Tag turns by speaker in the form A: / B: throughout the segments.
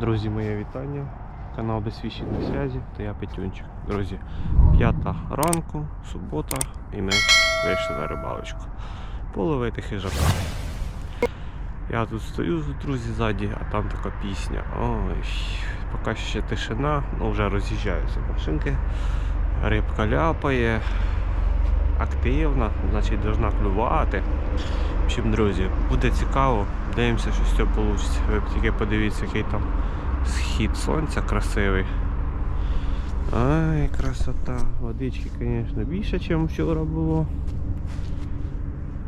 A: Друзі, моє вітання. Канал Безсвідчених зв'язі та я Петюнчик. Друзі, п'ята ранку, субота, і ми вийшли на рибалочку. Половити хижака. Я тут стою, друзі, ззаді, а там така пісня. Ой, поки ще тишина, ну вже роз'їжджаються машинки. Рибка ляпає, активна, значить должна клювати. В общем, друзі, буде цікаво. Дивимося, що з цього вийде. Ви тільки подивіться, який там схід сонця красивий. Ай, красота. Водички, звісно, більше, ніж вчора було.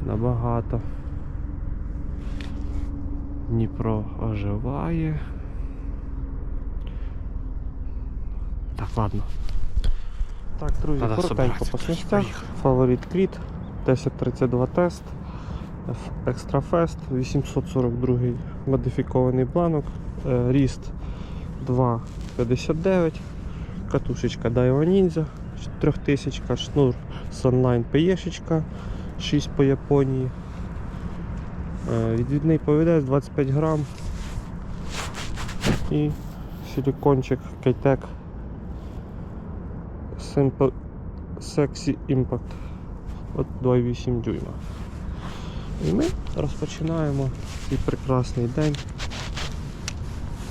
A: Набагато. Дніпро оживає. Так, ладно. Так, друзі, Надо
B: коротенько по
A: поїхали.
B: Фаворит Кріт 1032 тест. Екстрафест 842 модифікований бланок. е, Ріст 2,59. Катушечка Daiwa Ninja 3000, шнур Sunline PE, 6 по Японії. Е, Відвідний повідець 25 грам. І силикончик Кейтек Simple Sexy Impact от 2,8 дюйма. І ми розпочинаємо цей прекрасний день,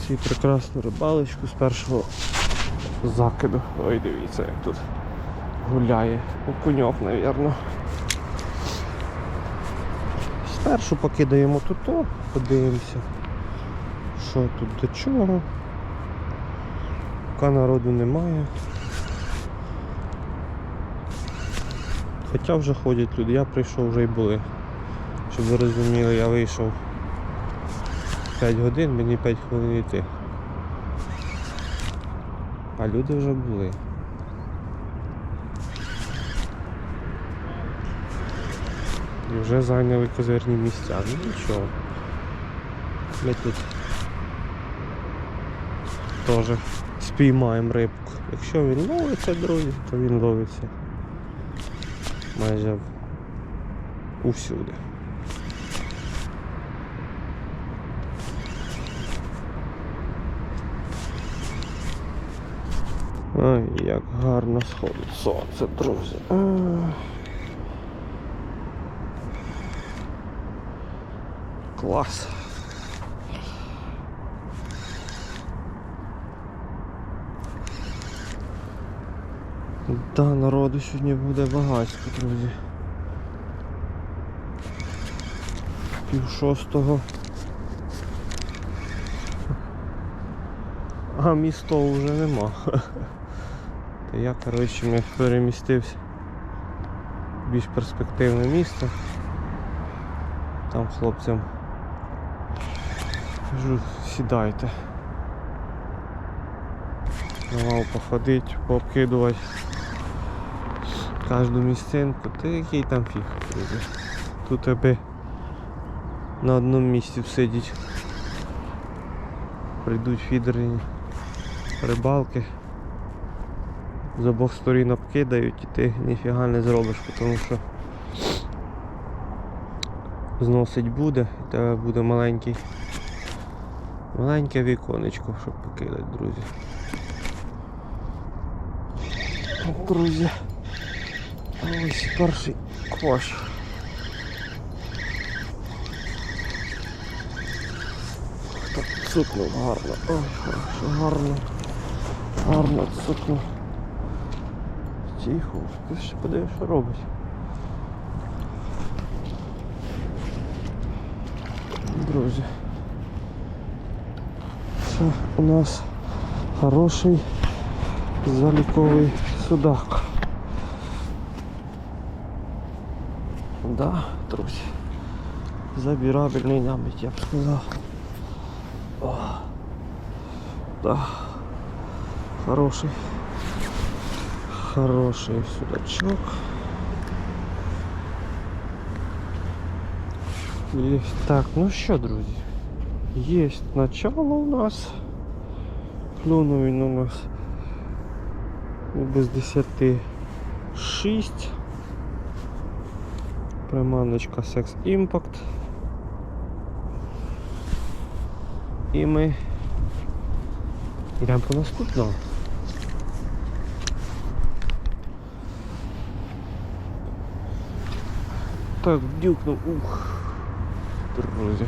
B: цю прекрасну рибалочку з першого закиду. Ой, дивіться, як тут гуляє окуньок, мабуть. Спершу покидаємо тут, подивимося, що тут до чого. Поки народу немає. Хоча вже ходять люди, я прийшов вже й були. Щоб ви розуміли, я вийшов 5 годин, мені 5 хвилин йти. А люди вже були. І вже зайняли козирні місця. Ну нічого. Ми тут теж спіймаємо рибку. Якщо він ловиться, друзі, то він ловиться майже усюди. Ой, як гарно сходить сонце, друзі. Клас. Да, народу сьогодні буде багатько, друзі. Пів шостого. А місто вже нема. То я, коротше, ми перемістився в більш перспективне місце. Там хлопцям кажу, сідайте. Давав походити, пообкидувати кожну місцинку, та який там фіг, друзі. Тут аби на одному місці всидіть. Прийдуть фідерні рибалки. З обох сторін обкидають і ти ніфіга не зробиш, тому що зносить буде, і тебе буде маленький маленьке віконечко, щоб покидати, друзі. Друзі. Ось перший кваш. Так, цукнув гарно. Ой, хорошо, гарно. Гарно цукнув. Тихо, ти ще подивиш, що робить. Друзі. Це у нас хороший заліковий судак. Да, друзі. Забирабельний навіть, я б сказав. О, да. Хороший. Хороший судачок. Есть. Так, ну що, друзі? Есть начало у нас. Клюнув він у нас ну, без 10 6. Приманочка Sex Impact. І ми йдемо по наступному. Так, дюкнув. Ух. Друзі.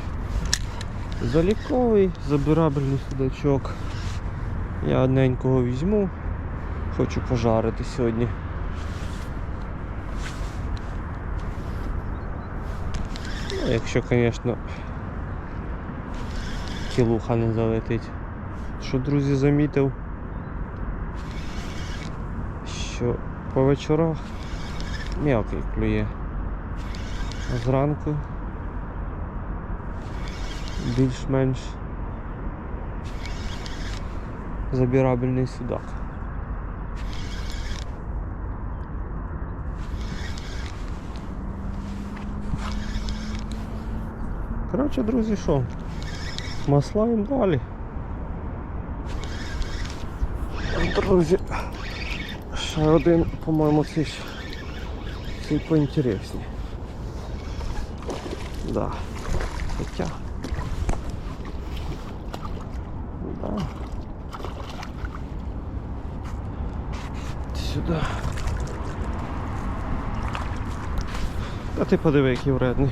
B: Заліковий, забирабельний судачок. Я одненького візьму. Хочу пожарити сьогодні. Якщо, звісно, кілуха не залетить. Що, друзі, замітив, що по вечорах мелкий клює. Зранку більш-менш забірабельний судак. Коротше, друзі, що? Маслаємо далі. Друзі, ще один, по-моєму, цей, цей поінтересні. Да. Хоча. Да. Сюди. Та ти подиви, який вредний.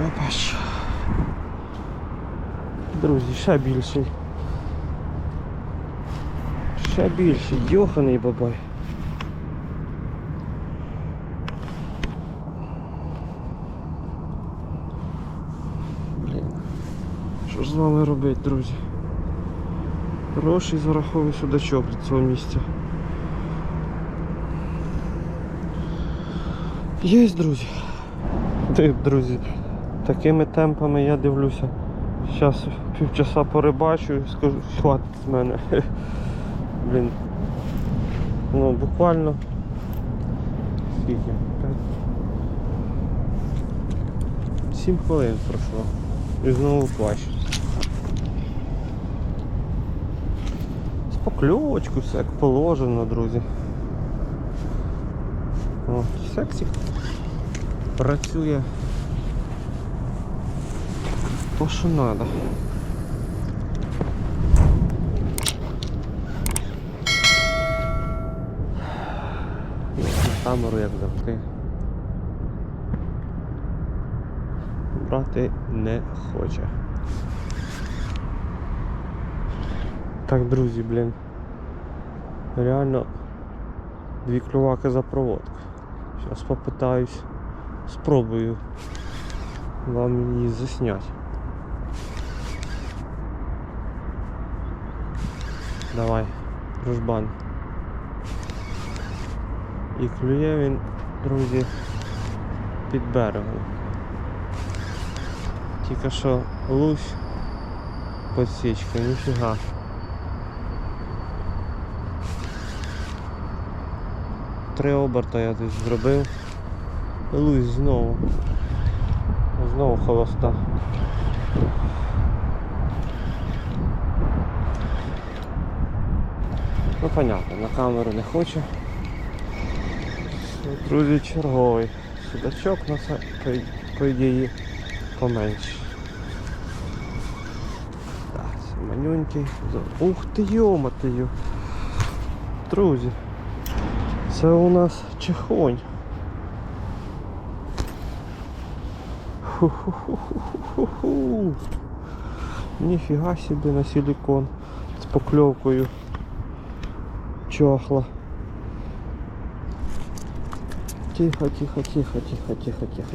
B: Опаш. Друзі, ще більший. Ще більший, йоханий бабай. Блін. Що ж з вами робити, друзі? Хороший зараховий судачок для цього місця. Є, друзі. Ти, друзі, Такими темпами я дивлюся. Зараз півчаса порибачу і скажу, хватить з мене. Блін. Ну, буквально. Скільки? П'ять. Сім хвилин пройшло. І знову плащ. З покльовочку, все як положено, друзі. О, сексик працює то, що треба. Камеру як завжди. Брати не хоче. Так, друзі, блін. Реально дві клюваки за проводку. Зараз попитаюсь, спробую вам її засняти. Давай, дружбан. І клює він, друзі, під берегом. Тільки що лусь подсічка, ніфіга. Три оберта я десь зробив. Лусь знову. Знову холоста. Ну понятно, на камеру не хочу. Друзі, черговий. Судачок на це, по, ідеї, поменше. Так, це манюнький. Ух ти йоматию. Друзі. Це у нас чехонь. Ху-ху-ху-ху-ху-ху. Ніфіга собі на силикон з покльовкою чохла. Тихо, тихо, тихо, тихо, тихо, тихо.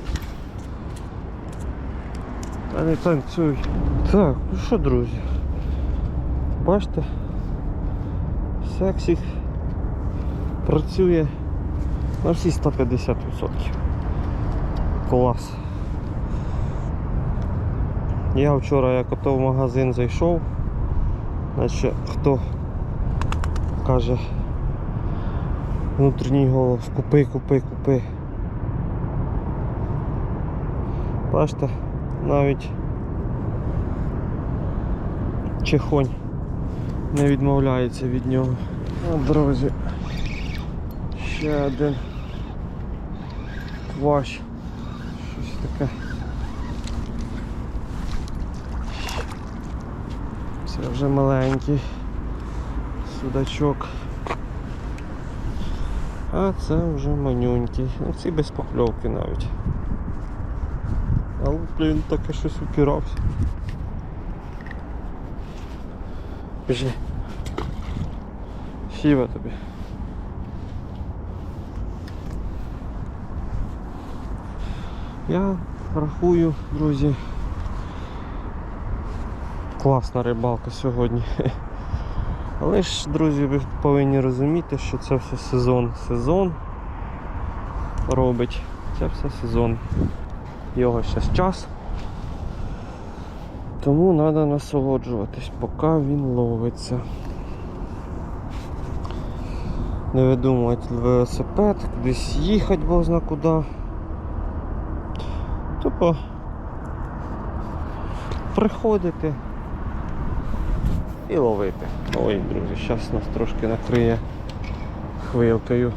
B: Та не танцюй. Так, ну що, друзі? Бачите? Сексік працює на всі 150%. Клас. Я вчора як ото в магазин зайшов, значить хто каже внутрішній голос, купи, купи, купи. Бачите, навіть чехонь не відмовляється від нього. А, друзі, ще один кваш, щось таке. Це вже маленький судачок. А це вже манюнький. Ну ці без покльовки навіть. Але, блін, таке щось упирався. Біжи. Сіва тобі. Я рахую, друзі. Класна рибалка сьогодні. Але ж, друзі, ви повинні розуміти, що це все сезон. Сезон робить. Це все сезон. Його зараз час. Тому треба насолоджуватись, поки він ловиться. Не видумувати велосипед, кудись їхати бо зна куди. Тупо приходити і ловити. Ой, друзі, зараз нас трошки накриє хвилкою.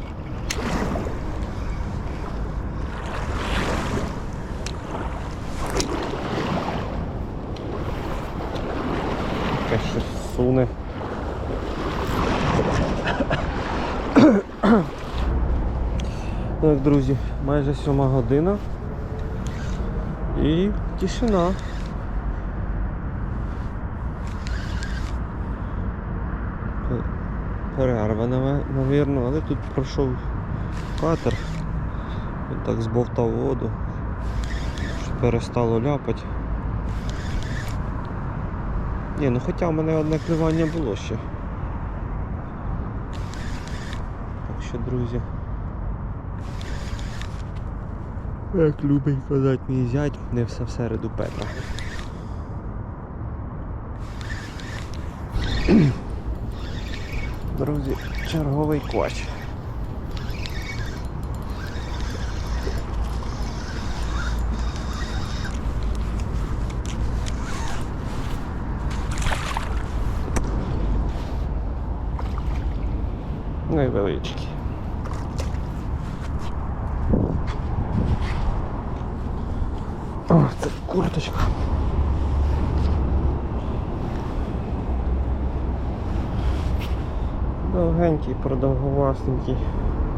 B: Таке щось суне. Так, друзі, майже сьома година. І тишина. Навірно, але тут пройшов катер. Він так збовтав воду, що перестало ляпати. Ні, ну хоча в мене одне клювання було ще. Так що, друзі. Як любить казати мій зять, не все всереду Петра. Друзі, черговий квач. Невеличкий. О, це курточка. Довгенький, продовговасненький,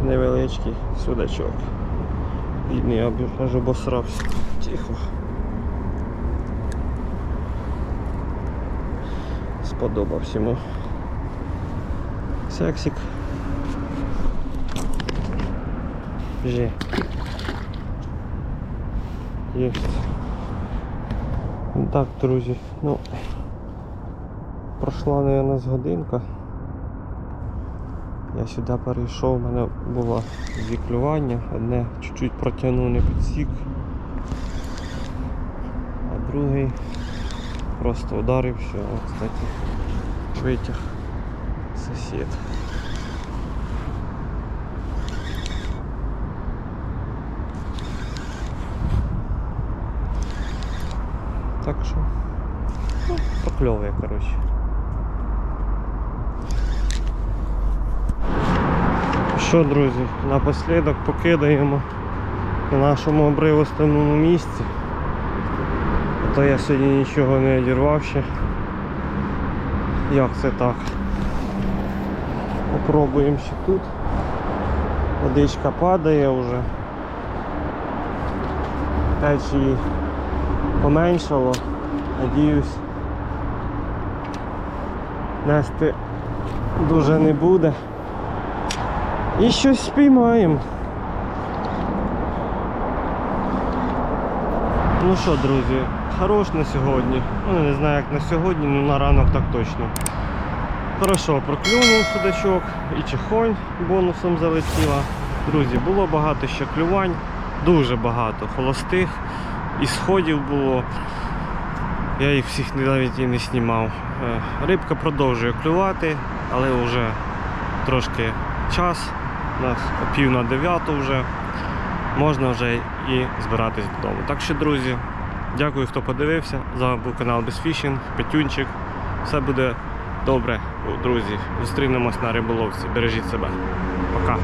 B: невеличкий судачок. Бідний, я аж обосрався. Тихо. Сподобався йому. Сексик. Єсть. Ну Так, друзі, ну пройшла, наверное, з годинка. Я сюди перейшов, у мене було дві одне чуть-чуть протягнув не підсік, а другий просто ударив, все, О, кстати, витяг сусід. Так що, ну, прокльовує, коротше. Що, друзі, напослідок покидаємо на нашому обривостому місці. А то я сьогодні нічого не одірвав ще. Як це так? Попробуємо ще тут. Водичка падає вже. Течії поменшало. Надіюсь, нести дуже не буде. І щось спіймаємо. Ну що, друзі, хорош на сьогодні. Ну не знаю як на сьогодні, але на ранок так точно. Хорошо, проклюнув судачок і чехонь бонусом залетіла. Друзі, було багато ще клювань, дуже багато холостих і сходів було. Я їх всіх навіть і не знімав. Е, Рибка продовжує клювати, але вже трошки час. У нас пів на дев'яту вже. Можна вже і збиратись додому. Так що, друзі, дякую, хто подивився. З вами був канал Безфішінг, Петюнчик. Все буде добре, друзі. Зустрінемось на риболовці. Бережіть себе. Пока.